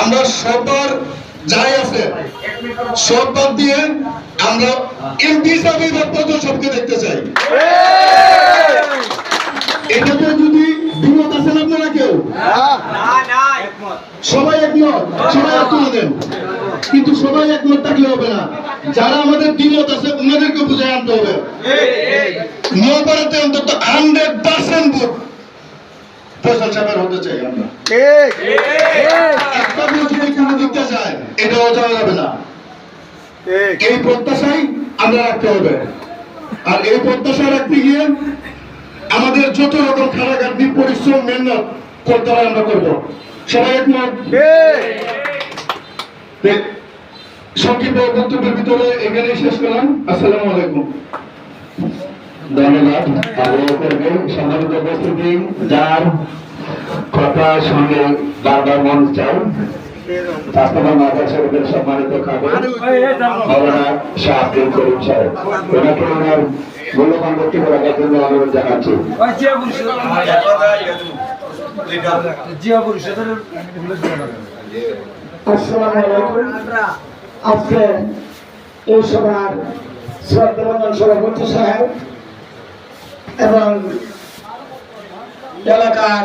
আমরা সবার যাই আছে, সব বাদ দিয়ে আমরা এমপি হিসাবে বক্তব্য সবকে দেখতে চাই। এটাতে যদি বিমত আছেন আপনারা কেউ? সবাই একমত, সবাই তুলে দেন কিন্তু সবাই একমত থাকলে হবে না। যারা আমাদের দ্বিমত আছে, ওনাদেরকে বুঝে আনতে হবে। নোয়াপাড়াতে অন্তত হান্ড্রেড পার্সেন্ট ভোট সাহেবের হতে চাই আমরা। যাওয়া যাবে না। এই প্রত্যাশাই আমরা রাখতে হবে। আর এই প্রত্যাশা রাখতে গিয়ে আমাদের যত রকম খাটাখাটনি পরিশ্রম মেহনত করতে হয় আমরা করব। সবাই একমত? সংক্ষিপ্ত বক্তব্যের ভিতরে এখানে শেষ করলাম। আসসালামু আলাইকুম। ধন্যবাদ। আগ্রহ করবে সম্মানিত উপস্থিতি যার কথা শুনলে বারবার মন সাহেবের সম্মানিত খাবে মৌলানা শাহ আব্দুল করিম সাহেব। ওনাকে ওনার মূল্যবান বক্তব্য রাখার জন্য অনুরোধ জানাচ্ছি। আজকে এই সভার শ্রদ্ধাভাজন সভাপতি সাহেব এবং এলাকার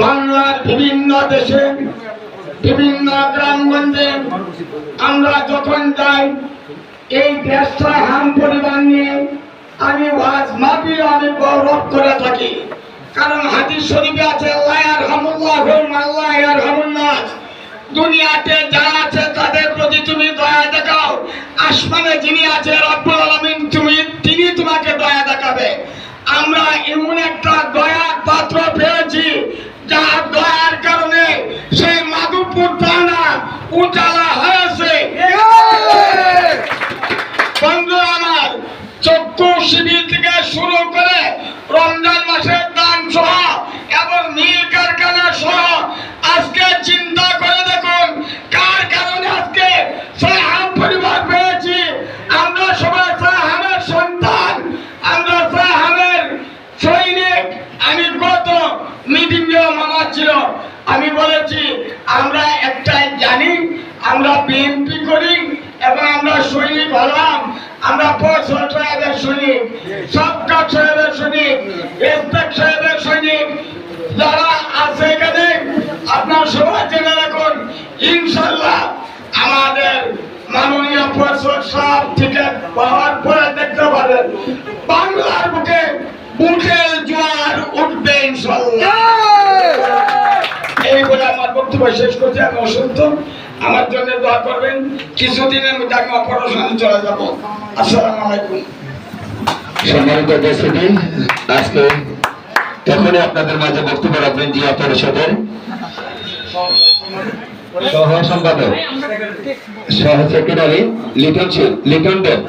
বাংলার বিভিন্ন দেশে, বিভিন্ন গ্রামগঞ্জে আমরা যখন যাই, এই দেশটা হাম পরিবার নিয়ে আমি ওয়াজ মাপিল আমি গৌরব করে থাকি। কারণ হাদিস শরীফে আছে আল্লাহ আরহামুল্লাহ আল্লাহ আরহামুল্লাহ দুনিয়াতে যা আছে তাদের প্রতি তুমি দয়া দেখাও। আসমানে যিনি আছে, রব্বুল শুরু করে রমজান মাসের দান সহ এবং নীল কারখানা সহ আজকে চিন্তা করে দেখুন কার কারণে আজকে সাহাম পরিবার পেয়েছি। আমরা সবাই সাহামের সন্তান, আমরা সাহামের সৈনিক। আমি গত মিটিং মামা ছিল। আমি বলেছি, আমরা একটাই জানি, আমরা বিএনপি করি এবং আমরা সৈনিক হলাম, আমরা সৈনিক সাহেবের সাহেবের যারা আছে এখানে, আপনার সবাই জেনে রাখুন ইনশাল্লাহ আমাদের মাননীয় সাহেব পাওয়ার পরে দেখতে পারেন বাংলার বুকে জোয়ার উঠবে ইনশাল্লাহ এই বলে আমার বক্তব্য শেষ করছি, আমি আমার জন্য দোয়া করবেন, কিছুদিনের মধ্যে আমি অপারেশনে চলে যাব। আসসালামু আলাইকুম। সম্মানিত উপস্থিতি। আজকে তখনই আপনাদের মাঝে বক্তব্য রাখবেন জিয়া সাথে। সহ সম্পাদক সহ সেক্রেটারি লিটন লিটন দেব।